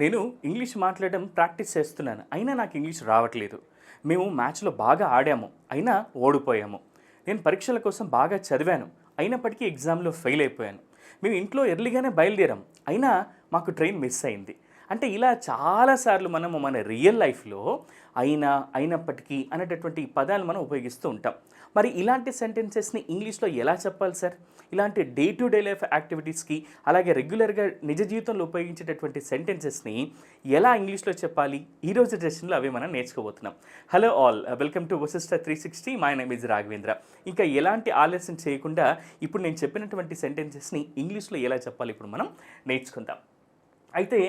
నేను ఇంగ్లీష్ మాట్లాడడం ప్రాక్టీస్ చేస్తున్నాను. అయినా నాకు ఇంగ్లీష్ రావట్లేదు. మేము మ్యాచ్లో బాగా ఆడాము. అయినా ఓడిపోయాము. నేను పరీక్షల కోసం బాగా చదివాను. అయినప్పటికీ ఎగ్జామ్లో ఫెయిల్ అయిపోయాను. మేము ఇంట్లో ఎర్లీగానే బయలుదేరాం. అయినా మాకు ట్రైన్ మిస్ అయింది. అంటే ఇలా చాలాసార్లు మనము మన రియల్ లైఫ్లో అయినా అయినప్పటికీ అనేటటువంటి పదాలు మనం ఉపయోగిస్తూ ఉంటాం. మరి ఇలాంటి సెంటెన్సెస్ని ఇంగ్లీష్లో ఎలా చెప్పాలి సార్? ఇలాంటి డే టు డే లైఫ్ యాక్టివిటీస్కి అలాగే రెగ్యులర్గా నిజ జీవితంలో ఉపయోగించేటటువంటి సెంటెన్సెస్ని ఎలా ఇంగ్లీష్లో చెప్పాలి? ఈ రోజు సెషన్లో అవి మనం నేర్చుకోబోతున్నాం. Hello all welcome to Vasishta three sixty my name is Raghavendra ఇంకా ఎలాంటి ఆలస్యం చేయకుండా ఇప్పుడు నేను చెప్పినటువంటి సెంటెన్సెస్ని ఇంగ్లీష్లో ఎలా చెప్పాలి ఇప్పుడు మనం నేర్చుకుందాం. అయితే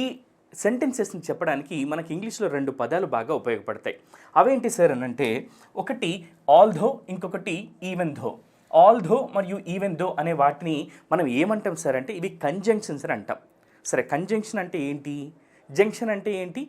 ఈ సెంటెన్సెస్ని చెప్పడానికి మనకి ఇంగ్లీష్లో రెండు పదాలు బాగా ఉపయోగపడతాయి. అవేంటి సార్ అని అంటే ఒకటి ఆల్ ధో ఇంకొకటి ఈవెన్ ధో ఆల్ ధో మరియు ఈవెన్ ధో అనే వాటిని మనం ఏమంటాం సార్ అంటే ఇవి కంజంక్షన్స్ అని అంటాం. సరే కంజంక్షన్ అంటే ఏంటి? జంక్షన్ అంటే ఏంటి?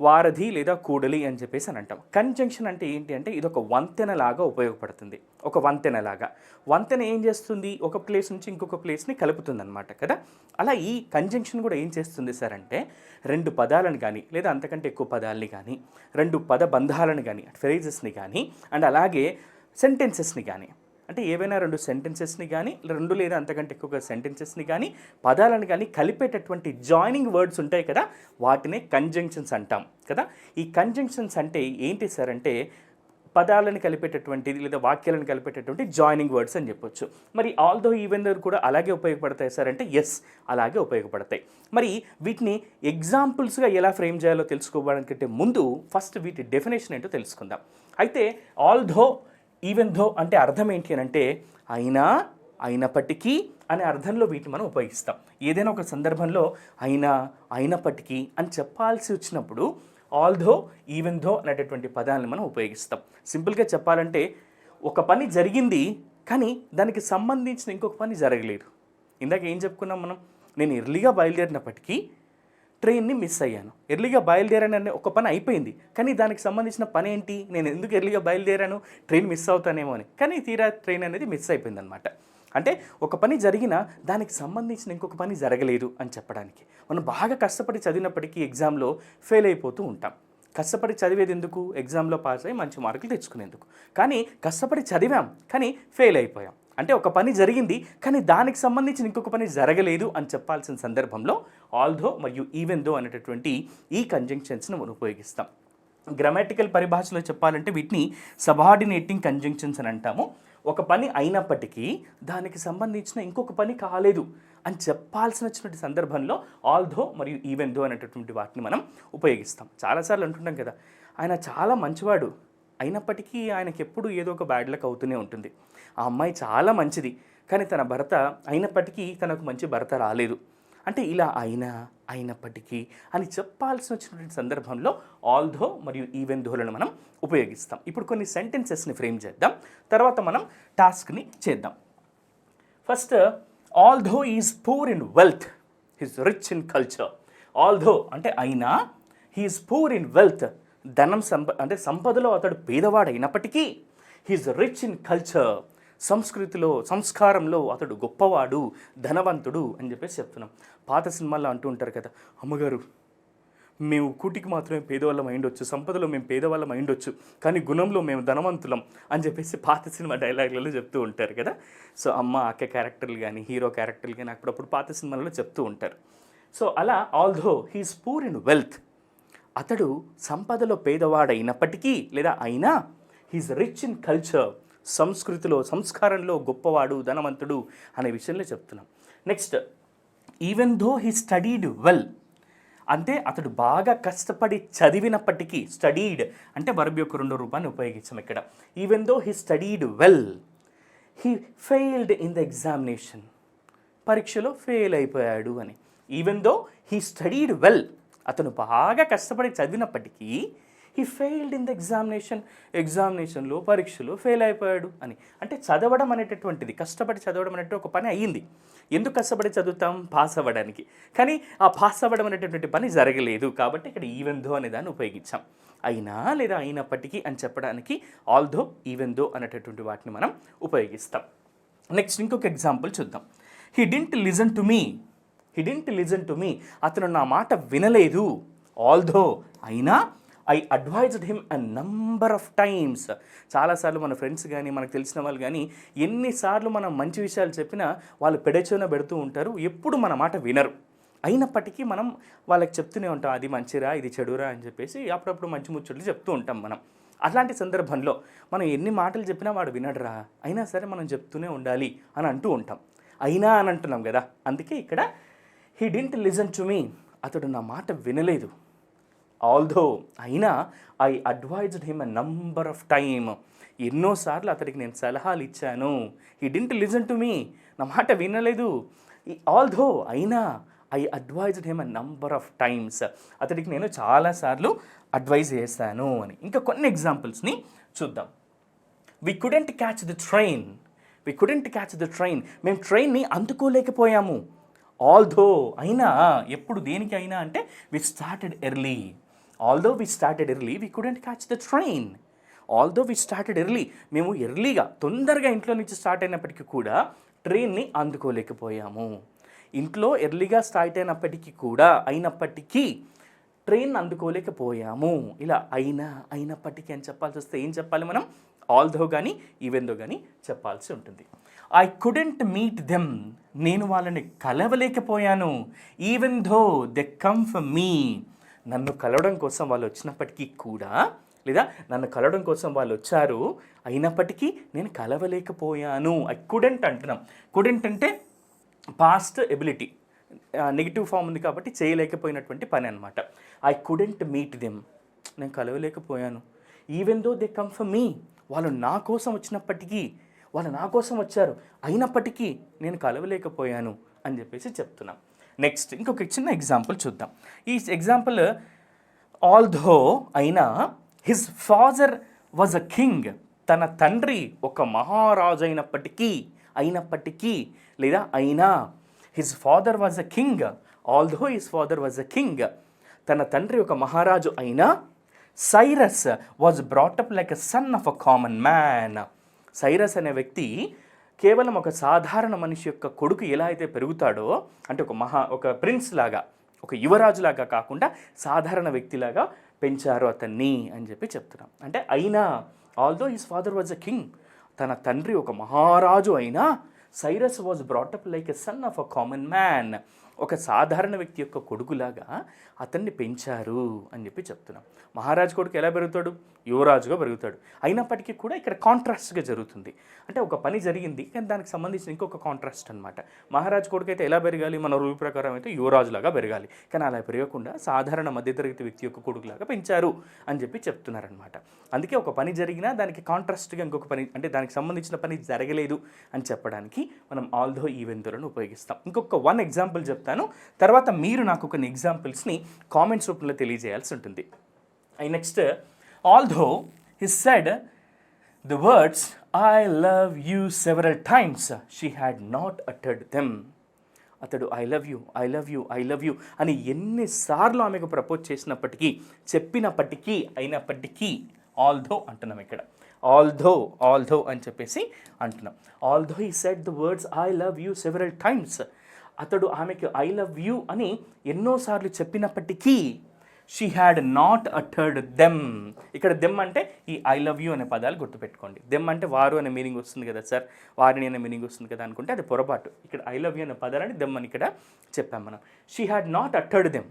వారధి లేదా కూడలి అని చెప్పేసి అని అంటాం. కంజంక్షన్ అంటే ఏంటి అంటే ఇది ఒక వంతెనలాగా ఉపయోగపడుతుంది. ఒక వంతెనలాగా వంతెన ఏం చేస్తుంది? ఒక ప్లేస్ నుంచి ఇంకొక ప్లేస్ని కలుపుతుంది అనమాట కదా? అలా ఈ కంజంక్షన్ కూడా ఏం చేస్తుంది సార్ అంటే రెండు పదాలను కానీ లేదా అంతకంటే ఎక్కువ పదాలని కానీ రెండు పద బంధాలను కానీ ఫ్రేజెస్ని కానీ అండ్ అలాగే సెంటెన్సెస్ని కానీ అంటే ఏవైనా రెండు సెంటెన్సెస్ని కానీ రెండు లేదా అంతకంటే ఎక్కువగా సెంటెన్సెస్ని కానీ పదాలను కానీ కలిపేటటువంటి జాయినింగ్ వర్డ్స్ ఉంటాయి కదా వాటినే కంజంక్షన్స్ అంటాం కదా. ఈ కంజంక్షన్స్ అంటే ఏంటి సార్ అంటే పదాలను కలిపేటటువంటిది లేదా వాక్యాలను కలిపేటటువంటి జాయినింగ్ వర్డ్స్ అని చెప్పొచ్చు. మరి ఆల్ దో ఈవెన్ కూడా అలాగే ఉపయోగపడతాయి సార్ అంటే ఎస్ అలాగే ఉపయోగపడతాయి. మరి వీటిని ఎగ్జాంపుల్స్గా ఎలా ఫ్రేమ్ చేయాలో తెలుసుకోవడానికంటే ముందు ఫస్ట్ వీటి డెఫినేషన్ ఏంటో తెలుసుకుందాం. అయితే ఆల్ ధో ఈవెన్ ధో అంటే అర్థం ఏంటి అని అంటే అయినా అయినప్పటికీ అనే అర్థంలో వీటిని మనం ఉపయోగిస్తాం. ఏదైనా ఒక సందర్భంలో అయినా అయినప్పటికీ అని చెప్పాల్సి వచ్చినప్పుడు ఆల్ ధో ఈవెన్ ధో అనేటటువంటి పదాలను మనం ఉపయోగిస్తాం. సింపుల్గా చెప్పాలంటే ఒక పని జరిగింది కానీ దానికి సంబంధించిన ఇంకొక పని జరగలేదు. ఇందాక ఏం చెప్పుకున్నాం మనం? నేను ఎర్లీగా బయలుదేరినప్పటికీ ట్రైన్ని మిస్ అయ్యాను. ఎర్లీగా బయలుదేరాను అనే ఒక పని అయిపోయింది. కానీ దానికి సంబంధించిన పని ఏంటి? నేను ఎందుకు ఎర్లీగా బయలుదేరాను? ట్రైన్ మిస్ అవుతానేమో అని. కానీ తీరా ట్రైన్ అనేది మిస్ అయిపోయింది అనమాట అంటే ఒక పని జరిగినా దానికి సంబంధించిన ఇంకొక పని జరగలేదు అని చెప్పడానికి. మనం బాగా కష్టపడి చదివినప్పటికీ ఎగ్జామ్లో ఫెయిల్ అయిపోతూ ఉంటాం. కష్టపడి చదివేది ఎందుకు ఎగ్జామ్లో పాస్ అయ్యి మంచి మార్కులు తెచ్చుకునేందుకు. కానీ కష్టపడి చదివాం కానీ ఫెయిల్ అయిపోయాం. అంటే ఒక పని జరిగింది కానీ దానికి సంబంధించిన ఇంకొక పని జరగలేదు అని చెప్పాల్సిన సందర్భంలో ఆల్ధో మరియు ఈవెన్ దో అనేటటువంటి ఈ కంజంక్షన్స్ని మనం ఉపయోగిస్తాం. గ్రామాటికల్ పరిభాషలో చెప్పాలంటే వీటిని సబార్డినేటింగ్ కంజంక్షన్స్ అని అంటాము. ఒక పని అయినప్పటికీ దానికి సంబంధించిన ఇంకొక పని కాలేదు అని చెప్పాల్సిన వచ్చినటువంటి సందర్భంలో ఆల్ధో మరియు ఈవెన్ దో అనేటటువంటి వాటిని మనం ఉపయోగిస్తాం. చాలాసార్లు అంటుంటాం కదా ఆయన చాలా మంచివాడు. అయినప్పటికీ ఆయనకి ఎప్పుడు ఏదో ఒక బ్యాడ్ లక్ అవుతూనే ఉంటుంది. ఆ అమ్మాయి చాలా మంచిది కానీ తన భర్త అయినప్పటికీ తనకు మంచి భర్త రాలేదు. అంటే ఇలా అయినా అయినప్పటికీ అని చెప్పాల్సి వచ్చినటువంటి సందర్భంలో ఆల్ధో మరియు ఈవెన్ ధోలను మనం ఉపయోగిస్తాం. ఇప్పుడు కొన్ని సెంటెన్సెస్ని ఫ్రేమ్ చేద్దాం. తర్వాత మనం టాస్క్ని చేద్దాం. First although is poor in wealth he's rich in culture although అంటే అయినా హీఈస్ పూర్ ఇన్ వెల్త్ ధనం సంప అంటే సంపదలో అతడు పేదవాడు అయినప్పటికీ హీఈస్ రిచ్ ఇన్ కల్చర్ సంస్కృతిలో సంస్కారంలో అతడు గొప్పవాడు ధనవంతుడు అని చెప్పేసి చెప్తున్నాం. పాత సినిమాల్లో అంటూ ఉంటారు కదా అమ్మగారు మేము కూటికి మాత్రమే పేదవాళ్ళం అయిండొచ్చు సంపదలో మేము పేదవాళ్ళం అయిండొచ్చు కానీ గుణంలో మేము ధనవంతులం అని చెప్పేసి పాత సినిమా డైలాగులలో చెప్తూ ఉంటారు కదా. సో అమ్మ అక్క క్యారెక్టర్లు కానీ హీరో క్యారెక్టర్లు కానీ అప్పుడప్పుడు పాత సినిమాలలో చెప్తూ ఉంటారు. సో అలా although he's poor in wealth అతడు సంపదలో పేదవాడైనప్పటికీ లేదా అయినా హీస్ రిచ్ ఇన్ కల్చర్ సంస్కృతిలో సంస్కారంలో గొప్పవాడు ధనవంతుడు అనే విషయంలో చెప్తున్నాం. Next even though he studied well అంటే అతడు బాగా కష్టపడి చదివినప్పటికీ స్టడీడ్ అంటే వర్బ్ యొక్క రెండో రూపాన్ని ఉపయోగించాం ఇక్కడ. Even though he studied well he failed in the examination పరీక్షలో ఫెయిల్ అయిపోయాడు అని. Even though he studied well అతను బాగా కష్టపడి చదివినప్పటికీ he failed in the examination ఎగ్జామినేషన్లో పరీక్షలో ఫెయిల్ అయిపోయాడు అని. అంటే చదవడం అనేటటువంటిది కష్టపడి చదవడం అనేటువంటి ఒక పని అయ్యింది. ఎందుకు కష్టపడి చదువుతాం? పాస్ అవ్వడానికి. కానీ ఆ పాస్ అవ్వడం అనేటటువంటి పని జరగలేదు. కాబట్టి ఇక్కడ ఈవెన్ దో అనే దాన్ని ఉపయోగించాం. అయినా లేదా అయినప్పటికీ అని చెప్పడానికి ఆల్ దో ఈవెన్ దో అనేటటువంటి వాటిని మనం ఉపయోగిస్తాం. నెక్స్ట్ ఇంకొక ఎగ్జాంపుల్ చూద్దాం. He didn't listen to me he didn't listen to me అతను నా మాట వినలేదు. ఆల్దో అయినా I advised him a number of times చాలాసార్లు మన ఫ్రెండ్స్ కానీ మనకు తెలిసిన వాళ్ళు కానీ ఎన్నిసార్లు మనం మంచి విషయాలు చెప్పినా వాళ్ళు పెడచోన పెడుతూ ఉంటారు. ఎప్పుడు మన మాట వినరు. అయినప్పటికీ మనం వాళ్ళకి చెప్తూనే ఉంటాం అది మంచిరా ఇది చెడురా అని చెప్పేసి అప్పుడప్పుడు మంచి ముచ్చట్లు చెప్తూ ఉంటాం మనం. అట్లాంటి సందర్భంలో మనం ఎన్ని మాటలు చెప్పినా వాడు వినడురా అయినా సరే మనం చెప్తూనే ఉండాలి అని అంటూ ఉంటాం. అయినా అని అంటున్నాం కదా అందుకే ఇక్కడ he didn't listen to me అతడు నా మాట వినలేదు. ఆల్దో అయినా I advised him a number of time ఎన్నోసార్లు అతడికి నేను సలహాలు ఇచ్చాను. He didn't listen to me నా మాట వినలేదు. ఆల్దో అయినా I advised him a number of times అతడికి నేను చాలాసార్లు అడ్వైజ్ చేశాను అని. ఇంకా కొన్ని ఎగ్జాంపుల్స్ని చూద్దాం. We couldn't catch the train we couldn't catch the train మేము ట్రైన్ని అందుకోలేకపోయాము. ఆల్దో అయినా ఎప్పుడు దేనికి అయినా అంటే we started early although we started early we couldn't catch the train although we started early మేము ఎర్లీగా తొందరగా ఇంట్లో నుంచి స్టార్ట్ అయినప్పటికీ కూడా ట్రైన్ని అందుకోలేకపోయాము. ఇంట్లో ఎర్లీగా స్టార్ట్ అయినప్పటికీ కూడా అయినప్పటికీ ట్రైన్ అందుకోలేకపోయాము. ఇలా అయినా అయినప్పటికీ అని చెప్పాల్సి వస్తే ఏం చెప్పాలి మనం? ఆల్దో కానీ ఈవెందో కానీ చెప్పాల్సి ఉంటుంది. ఐ కుడెంట్ మీట్ దెమ్ నేను వాళ్ళని కలవలేకపోయాను. ఈవెన్ దో దె కమ్ ఫర్ మీ నన్ను కలవడం కోసం వాళ్ళు వచ్చినప్పటికీ కూడా లేదా నన్ను కలవడం కోసం వాళ్ళు వచ్చారు అయినప్పటికీ నేను కలవలేకపోయాను. ఐ కుడెంట్ అంటున్నాం. కుడెంట్ అంటే పాస్ట్ ఎబిలిటీ నెగిటివ్ ఫామ్ ఉంది కాబట్టి చేయలేకపోయినటువంటి పని అనమాట ఐ కుడెంట్ మీట్ దెమ్ నేను కలవలేకపోయాను. Even though they come for me వాళ్ళు నా కోసం వచ్చినప్పటికీ వాళ్ళు నా కోసం వచ్చారు అయినప్పటికీ నేను కలవలేకపోయాను అని చెప్పేసి చెప్తున్నాం. నెక్స్ట్ ఇంకొక చిన్న ఎగ్జాంపుల్ చూద్దాం. ఈ ఎగ్జాంపుల్ ఆల్దో అయినా his father was a king తన తండ్రి ఒక మహారాజు అయినప్పటికీ అయినప్పటికీ లేదా అయినా his father was a king although his father was a king తన తండ్రి ఒక మహారాజు అయినా Cyrus was brought up like a son of a common man Cyrus అనే వ్యక్తి కేవలం ఒక సాధారణ మనిషి యొక్క కొడుకు ఎలా అయితే పెరుగుతాడో అంటే ఒక మహా ఒక ప్రిన్స్ లాగా ఒక యువరాజులాగా కాకుండా సాధారణ వ్యక్తిలాగా పెంచారు అతన్ని అని చెప్పి చెప్తున్నాం. అంటే అయినా although his father was a king తన తండ్రి ఒక మహారాజు అయినా Cyrus was brought up like a son of a common man ఒక సాధారణ వ్యక్తి యొక్క కొడుకులాగా అతన్ని పెంచారు అని చెప్పి చెప్తున్నాం. మహారాజు కొడుకు ఎలా పెరుగుతాడు? యువరాజుగా పెరుగుతాడు. అయినప్పటికీ కూడా ఇక్కడ కాంట్రాస్ట్గా జరుగుతుంది. అంటే ఒక పని జరిగింది కానీ దానికి సంబంధించిన ఇంకొక కాంట్రాస్ట్ అనమాట మహారాజు కొడుకు అయితే ఎలా పెరగాలి? మన రూల్ ప్రకారం అయితే యువరాజులాగా పెరగాలి. కానీ అలా పెరగకుండా సాధారణ మధ్యతరగతి వ్యక్తి యొక్క కొడుకులాగా పెంచారు అని చెప్పి చెప్తున్నారనమాట అందుకే ఒక పని జరిగినా దానికి కాంట్రాస్ట్గా ఇంకొక పని అంటే దానికి సంబంధించిన పని జరగలేదు అని చెప్పడానికి మనం ఆల్దో ఈవెంతులను ఉపయోగిస్తాం. ఇంకొక వన్ ఎగ్జాంపుల్ చెప్తాను. తర్వాత మీరు నాకు కొన్ని ఎగ్జాంపుల్స్ని కామెంట్స్ రూపంలో తెలియజేయాల్సి ఉంటుంది. I next although his said the words I love you several times she had not uttered them అతడు I love you I love you I love you అని ఎన్నిసార్లు ఆమెకు ప్రపోజ్ చేసినప్పటికీ చెప్పినప్పటికీ అయినప్పటికీ ఆల్దో అంటున్నాం ఇక్కడ. ఆల్దో ఆల్దో అని చెప్పేసి అంటున్నాం. Although he set the words I love you several times అతడు ఆమెకి ఐ లవ్ యూ అని ఎన్నోసార్లు చెప్పినప్పటికీ she had not uttered them ఇక్కడ దెమ్ అంటే ఈ ఐ లవ్ యూ అనే పదాలు గుర్తుపెట్టుకోండి. దెమ్ అంటే వారు అనే మీనింగ్ వస్తుంది కదా సార్ వారిని అనే మీనింగ్ వస్తుంది కదా అనుకుంటే అది పొరపాటు. ఇక్కడ ఐ లవ్ యూ అనే పదాలని దెమ్ అని ఇక్కడ చెప్పాం మనం. She had not uttered them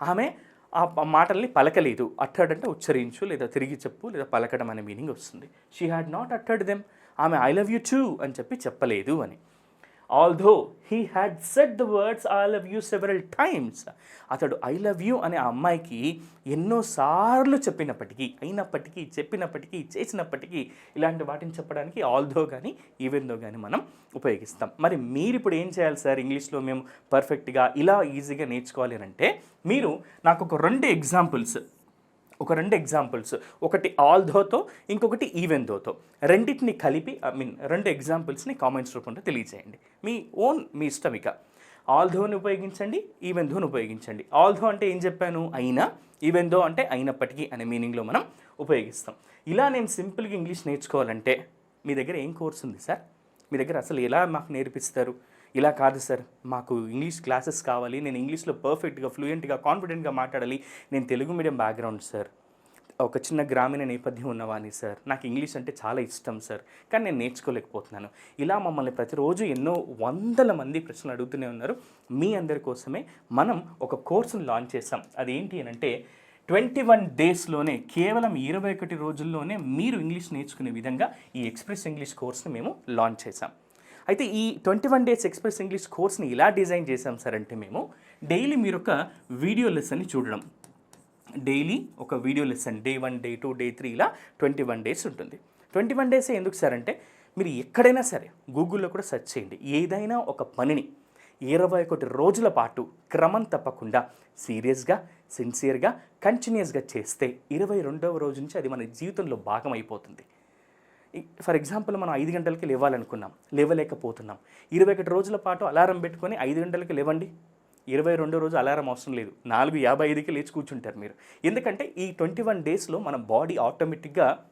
ఆమె ఆ మాటల్ని పలకలేదు. అట్టర్డ్ అంటే ఉచ్చరించు లేదా తిరిగి చెప్పు లేదా పలకడం అనే మీనింగ్ వస్తుంది. She had not uttered them ఆమె ఐ లవ్ యూ టూ అని చెప్పి చెప్పలేదు అని. Although he had set the words I love you several times అతడు ఐ లవ్ యూ అనే అమ్మాయికి ఎన్నోసార్లు చెప్పినప్పటికీ అయినప్పటికీ చెప్పినప్పటికీ చేసినప్పటికీ ఇలాంటి వాటిని చెప్పడానికి ఆల్దో కానీ ఈవెన్దో కానీ మనం ఉపయోగిస్తాం. మరి మీరు ఇప్పుడు ఏం చేయాలి సార్? ఇంగ్లీష్లో మేము పర్ఫెక్ట్గా ఇలా ఈజీగా నేర్చుకోవాలి అంటే మీరు నాకు ఒక రెండు ఎగ్జాంపుల్స్ ఒక రెండు ఎగ్జాంపుల్స్ ఒకటి ఆల్ధోతో ఇంకొకటి ఈవెన్ ధోతో రెండింటిని కలిపి ఐ మీన్ రెండు ఎగ్జాంపుల్స్ని కామెంట్స్ రూపంలో తెలియజేయండి. మీ ఓన్ మీ ఇష్టం ఇక. ఆల్ధోని ఉపయోగించండి ఈవెన్ ధోని ఉపయోగించండి. ఆల్ ధో అంటే ఏం చెప్పాను? అయినా ఈవెన్దో అంటే అయినప్పటికీ అనే మీనింగ్లో మనం ఉపయోగిస్తాం. ఇలా నేను సింపుల్గా ఇంగ్లీష్ నేర్చుకోవాలంటే మీ దగ్గర ఏం కోర్స్ ఉంది సార్? మీ దగ్గర అసలు ఎలా మాకు నేర్పిస్తారు? ఇలా కాదు సార్ మాకు ఇంగ్లీష్ క్లాసెస్ కావాలి నేను ఇంగ్లీష్లో పర్ఫెక్ట్గా ఫ్లూయెంట్గా కాన్ఫిడెంట్గా మాట్లాడాలి. నేను తెలుగు మీడియం బ్యాక్గ్రౌండ్ సార్. ఒక చిన్న గ్రామీణ నేపథ్యం ఉన్నవాని సార్. నాకు ఇంగ్లీష్ అంటే చాలా ఇష్టం సార్. కానీ నేను నేర్చుకోలేకపోతున్నాను. ఇలా మమ్మల్ని ప్రతిరోజు ఎన్నో వందల మంది ప్రశ్నలు అడుగుతూనే ఉన్నారు. మీ అందరి కోసమే మనం ఒక కోర్సును లాంచ్ చేసాం అదేంటి అని అంటే ట్వంటీ వన్ డేస్లోనే కేవలం ఇరవై ఒకటి రోజుల్లోనే మీరు ఇంగ్లీష్ నేర్చుకునే విధంగా ఈ ఎక్స్ప్రెస్ ఇంగ్లీష్ కోర్స్ని మేము లాంచ్ చేసాం అయితే ఈ twenty one days express English కోర్స్ని ఇలా డిజైన్ చేసాం సార్ అంటే మేము డైలీ మీరు ఒక వీడియో లెసన్ని చూడడం. డైలీ ఒక video lesson day one day two day three ఇలా ట్వంటీ వన్ డేస్ ఉంటుంది. ట్వంటీ వన్ డేస్ ఎందుకు సార్ అంటే మీరు ఎక్కడైనా సరే గూగుల్లో కూడా సెర్చ్ చేయండి. ఏదైనా ఒక పనిని ఇరవై ఒకటి రోజుల పాటు క్రమం తప్పకుండా సీరియస్గా సిన్సియర్గా కంటిన్యూస్గా చేస్తే ఇరవై రెండవ రోజు నుంచి అది మన జీవితంలో భాగం అయిపోతుంది. ఫర్ ఎగ్జాంపుల్ మనం ఐదు గంటలకి లేవాలనుకున్నాం లేవలేకపోతున్నాం. ఇరవై ఒకటి రోజుల పాటు అలారం పెట్టుకొని ఐదు గంటలకి లేవండి. ఇరవై రెండో రోజు అలారం అవసరం లేదు. నాలుగు యాభై ఐదుకి లేచి కూర్చుంటారు మీరు. ఎందుకంటే ఈ ట్వంటీ వన్ డేస్లో మన బాడీ ఆటోమేటిక్గా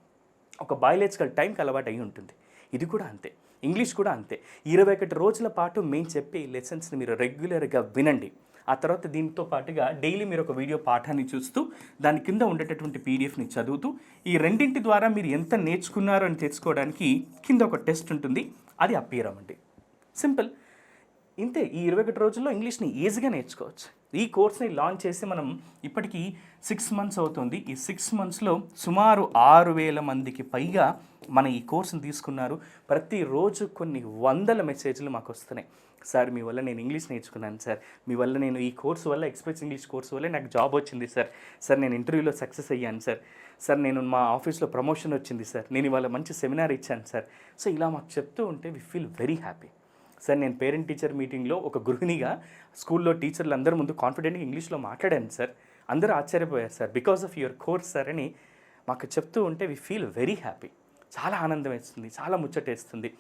ఒక బయాలజికల్ టైంకి అలవాటు అయి ఉంటుంది. ఇది కూడా అంతే. ఇంగ్లీష్ కూడా అంతే. ఇరవై ఒకటి రోజుల పాటు మేము చెప్పే లెసన్స్ని మీరు రెగ్యులర్గా వినండి. ఆ తర్వాత దీంతో పాటుగా డైలీ మీరు ఒక వీడియో పాఠాన్ని చూస్తూ దాని కింద ఉండేటటువంటి పీడిఎఫ్ని చదువుతూ ఈ రెండింటి ద్వారా మీరు ఎంత నేర్చుకున్నారు అని తెలుసుకోవడానికి కింద ఒక టెస్ట్ ఉంటుంది అది అప్పీర్ అవ్వండి సింపుల్. ఇంతే ఈ ఇరవై ఒకటి రోజుల్లో ఇంగ్లీష్ని ఈజీగా నేర్చుకోవచ్చు. ఈ కోర్స్ని లాంచ్ చేసి మనం ఇప్పటికీ సిక్స్ మంత్స్ అవుతుంది. ఈ సిక్స్ మంత్స్లో సుమారు ఆరు వేల మందికి పైగా మన ఈ కోర్సును తీసుకున్నారు. ప్రతిరోజు కొన్ని వందల మెసేజ్లు మాకు వస్తున్నాయి. సార్ మీ వల్ల నేను ఇంగ్లీష్ నేర్చుకున్నాను సార్. మీ వల్ల నేను ఈ కోర్సు వల్ల ఎక్స్ప్రెస్ ఇంగ్లీష్ కోర్సు వల్ల నాకు జాబ్ వచ్చింది సార్. సార్ నేను ఇంటర్వ్యూలో సక్సెస్ అయ్యాను సార్. సార్ నేను మా ఆఫీస్లో ప్రమోషన్ వచ్చింది సార్. నేను ఇవాళ మంచి సెమినార్ ఇచ్చాను సార్. సో ఇలా మాకు చెప్తూ ఉంటే we feel very happy sir నేను పేరెంట్ టీచర్ మీటింగ్లో ఒక గృహిణిగా స్కూల్లో టీచర్లు అందరి ముందు కాన్ఫిడెంట్గా ఇంగ్లీష్లో మాట్లాడాను సార్. అందరూ ఆశ్చర్యపోయారు sir. Because of your course sir అని మాకు చెప్తూ ఉంటే వి ఫీల్ వెరీ హ్యాపీ చాలా ఆనందం వేస్తుంది చాలా ముచ్చటేస్తుంది.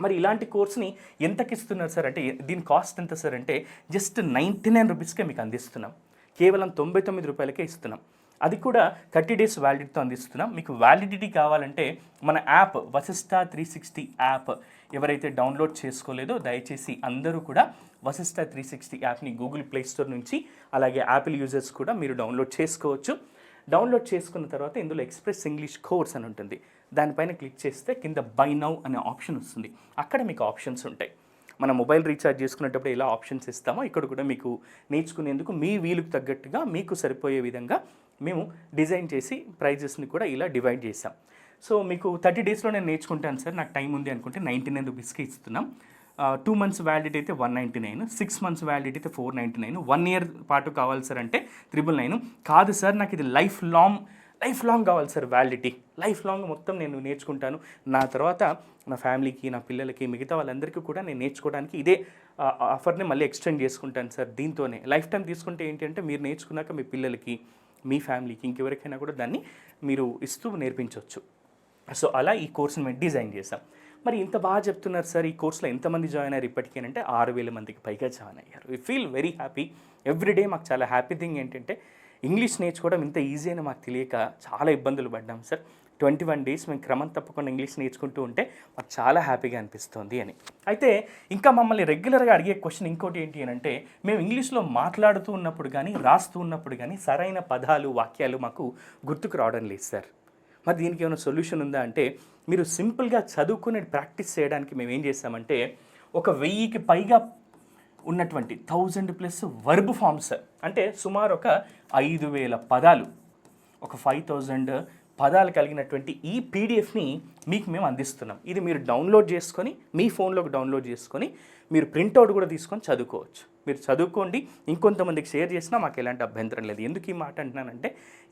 మరి ఇలాంటి కోర్స్ని ఎంతకి ఇస్తున్నారు సార్? అంటే దీని కాస్ట్ ఎంత సార్? అంటే జస్ట్ నైంటీ నైన్ రూపీస్కే మీకు అందిస్తున్నాం. కేవలం తొంభై తొమ్మిది రూపాయలకే ఇస్తున్నాం. అది కూడా థర్టీ డేస్ వ్యాలిడిటీతో అందిస్తున్నాం. మీకు వ్యాలిడిటీ కావాలంటే మన app Vasishta three sixty app ఎవరైతే డౌన్లోడ్ చేసుకోలేదో దయచేసి అందరూ కూడా వసిష్ట త్రీ సిక్స్టీ యాప్ని గూగుల్ ప్లే స్టోర్ నుంచి అలాగే యాపిల్ యూజర్స్ కూడా మీరు డౌన్లోడ్ చేసుకోవచ్చు. డౌన్లోడ్ చేసుకున్న తర్వాత ఇందులో ఎక్స్ప్రెస్ ఇంగ్లీష్ కోర్స్ అని ఉంటుంది. దానిపైన క్లిక్ చేస్తే కింద బై నౌ అనే ఆప్షన్ వస్తుంది. అక్కడ మీకు ఆప్షన్స్ ఉంటాయి. మన మొబైల్ రీఛార్జ్ చేసుకునేటప్పుడు ఎలా ఆప్షన్స్ ఇస్తామో ఇక్కడ కూడా మీకు నేర్చుకునేందుకు మీ వీలుకు తగ్గట్టుగా మీకు సరిపోయే విధంగా మేము డిజైన్ చేసి ప్రైజెస్ని కూడా ఇలా డివైడ్ చేసాం సో మీకు థర్టీ డేస్లో నేను నేర్చుకుంటాను సార్. నాకు టైం ఉంది అనుకుంటే నైంటీ నైన్ రూపీస్కి ఇస్తున్నాం. టూ మంత్స్ వ్యాలిడిటీ అయితే one ninety nine six months validity అయితే four ninety nine one year పాటు కావాలి సార్ అంటే త్రిబుల్ నైన్. కాదు సార్ నాకు ఇది లైఫ్ లాంగ్ లైఫ్ లాంగ్ కావాలి సార్ వ్యాలిడిటీ. లైఫ్ లాంగ్ మొత్తం నేను నేర్చుకుంటాను. నా తర్వాత నా ఫ్యామిలీకి నా పిల్లలకి మిగతా వాళ్ళందరికీ కూడా నేను నేర్చుకోవడానికి ఇదే ఆఫర్ని మళ్ళీ ఎక్స్టెండ్ చేసుకుంటాను సార్ దీంతోనే. లైఫ్ టైం తీసుకుంటే ఏంటంటే మీరు నేర్చుకున్నాక మీ పిల్లలకి మీ ఫ్యామిలీకి ఇంకెవరికైనా కూడా దాన్ని మీరు ఇస్తూ నేర్పించవచ్చు. సో అలా ఈ కోర్సును మేము డిజైన్ చేసాం మరి ఇంత బాగా చెప్తున్నారు సార్ ఈ కోర్సులో ఎంతమంది జాయిన్ అయ్యారు ఇప్పటికేనంటే ఆరు వేల మందికి పైగా జాయిన్ అయ్యారు. We feel very happy everyday మాకు చాలా హ్యాపీ థింగ్ ఏంటంటే ఇంగ్లీష్ నేర్చుకోవడం ఇంత ఈజీ అని మాకు తెలియక చాలా ఇబ్బందులు పడ్డాం సార్. ట్వంటీ వన్ డేస్ మేము క్రమం తప్పకుండా ఇంగ్లీష్ నేర్చుకుంటూ ఉంటే మాకు చాలా హ్యాపీగా అనిపిస్తుంది అని. అయితే ఇంకా మమ్మల్ని రెగ్యులర్గా అడిగే క్వశ్చన్ ఇంకోటి ఏంటి అని అంటే మేము ఇంగ్లీష్లో మాట్లాడుతూ ఉన్నప్పుడు కానీ రాస్తూ ఉన్నప్పుడు కానీ సరైన పదాలు వాక్యాలు మాకు గుర్తుకు రావడం లేదు సార్. మరి దీనికి ఏమైనా సొల్యూషన్ ఉందా అంటే మీరు సింపుల్గా చదువుకునే ప్రాక్టీస్ చేయడానికి మేము ఏం చేస్తామంటే ఒక వెయ్యికి పైగా ఉన్నటువంటి థౌజండ్ ప్లస్ వర్బ్ ఫామ్స్ అంటే సుమారు ఒక ఐదు వేల పదాలు. ఒక ఫైవ్ థౌజండ్ పదాలు కలిగినటువంటి ఈ పీడిఎఫ్ని మీకు మేము అందిస్తున్నాం. ఇది మీరు డౌన్లోడ్ చేసుకొని మీ ఫోన్లోకి డౌన్లోడ్ చేసుకొని మీరు ప్రింట్అవుట్ కూడా తీసుకొని చదువుకోవచ్చు. మీరు చదువుకోండి. ఇంకొంతమందికి షేర్ చేసినా మాకు ఎలాంటి అభ్యంతరం లేదు. ఎందుకు ఈ మాట అంటున్నానంటే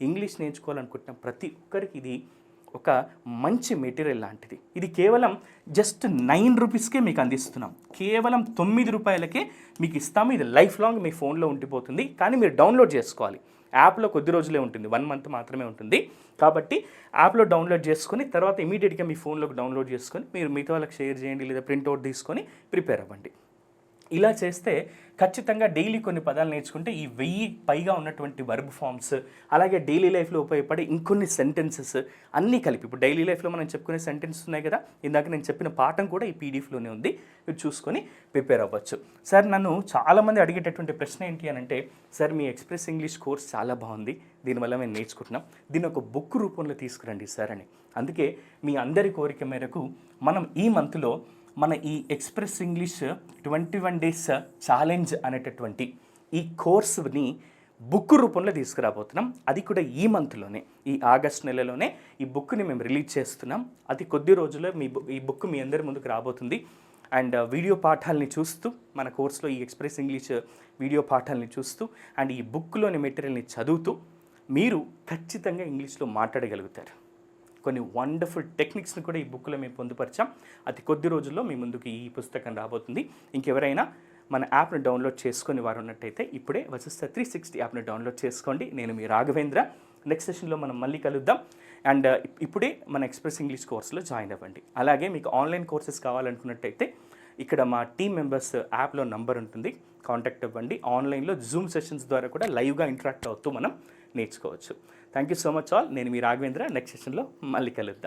ఇంగ్లీష్ నేర్చుకోవాలనుకుంటున్న ప్రతి ఒక్కరికి ఇది ఒక మంచి మెటీరియల్ లాంటిది. ఇది కేవలం జస్ట్ నైన్ రూపీస్కే మీకు అందిస్తున్నాం. కేవలం తొమ్మిది రూపాయలకే మీకు ఇస్తాము. ఇది లైఫ్ లాంగ్ మీ ఫోన్లో ఉండిపోతుంది. కానీ మీరు డౌన్లోడ్ చేసుకోవాలి. యాప్లో కొద్ది రోజులే ఉంటుంది. వన్ మంత్ మాత్రమే ఉంటుంది. కాబట్టి యాప్లో డౌన్లోడ్ చేసుకొని తర్వాత ఇమీడియట్గా మీ ఫోన్లోకి డౌన్లోడ్ చేసుకొని మీరు మిగతా వాళ్ళకి షేర్ చేయండి లేదా ప్రింట్అవుట్ తీసుకొని ప్రిపేర్ అవ్వండి. ఇలా చేస్తే ఖచ్చితంగా డైలీ కొన్ని పదాలు నేర్చుకుంటే ఈ వెయ్యి పైగా ఉన్నటువంటి వర్బ్ ఫామ్స్ అలాగే డైలీ లైఫ్లో ఉపయోగపడే ఇంకొన్ని సెంటెన్సెస్ అన్నీ కలిపి. ఇప్పుడు డైలీ లైఫ్లో మనం చెప్పుకునే సెంటెన్సెస్ ఉన్నాయి కదా ఇందాక నేను చెప్పిన పాఠం కూడా ఈ పీడిఎఫ్లోనే ఉంది. మీరు చూసుకొని ప్రిపేర్ అవ్వచ్చు. సార్ నన్ను చాలామంది అడిగేటటువంటి ప్రశ్న ఏంటి అని అంటే సార్ మీ ఎక్స్ప్రెస్ ఇంగ్లీష్ కోర్స్ చాలా బాగుంది. దీనివల్ల మేము నేర్చుకుంటున్నాం. దీన్ని ఒక బుక్ రూపంలో తీసుకురండి సార్ అని. అందుకే మీ అందరి కోరిక మేరకు మనం ఈ మంత్లో మన ఈ express English twenty one days challenge అనేటటువంటి ఈ కోర్సుని బుక్ రూపంలో తీసుకురాబోతున్నాం. అది కూడా ఈ మంత్లోనే ఈ ఆగస్ట్ నెలలోనే ఈ బుక్ని మేము రిలీజ్ చేస్తున్నాం. అది కొద్ది రోజుల్లో మీ ఈ బుక్ మీ అందరి ముందుకు రాబోతుంది. అండ్ వీడియో పాఠాలని చూస్తూ మన కోర్సులో ఈ ఎక్స్ప్రెస్ ఇంగ్లీష్ వీడియో పాఠాలని చూస్తూ అండ్ ఈ బుక్లోని మెటీరియల్ని చదువుతూ మీరు ఖచ్చితంగా ఇంగ్లీష్లో మాట్లాడగలుగుతారు. కొన్ని వండర్ఫుల్ టెక్నిక్స్ని కూడా ఈ బుక్లో మేము పొందుపరిచాం. అతి కొద్ది రోజుల్లో మీ ముందుకు ఈ పుస్తకం రాబోతుంది. ఇంకెవరైనా మన యాప్ను డౌన్లోడ్ చేసుకుని వారు ఉన్నట్టయితే ఇప్పుడే వశిష్ట త్రీ సిక్స్టీ యాప్ను డౌన్లోడ్ చేసుకోండి. నేను మీ రాఘవేంద్ర. నెక్స్ట్ సెషన్లో మనం మళ్ళీ కలుద్దాం. అండ్ uh, ఇప్పుడే మన ఎక్స్ప్రెస్ ఇంగ్లీష్ కోర్సులో జాయిన్ అవ్వండి. అలాగే మీకు ఆన్లైన్ కోర్సెస్ కావాలనుకున్నట్టయితే ఇక్కడ మా టీం మెంబర్స్ యాప్లో నంబర్ ఉంటుంది. కాంటాక్ట్ అవ్వండి. ఆన్లైన్లో జూమ్ సెషన్స్ ద్వారా కూడా లైవ్గా ఇంటరాక్ట్ అవుతూ మనం నేర్చుకోవచ్చు. Thank you so much all నేను మీ రాఘవేంద్ర. నెక్స్ట్ సెషన్లో మళ్ళీ కలుద్దాం.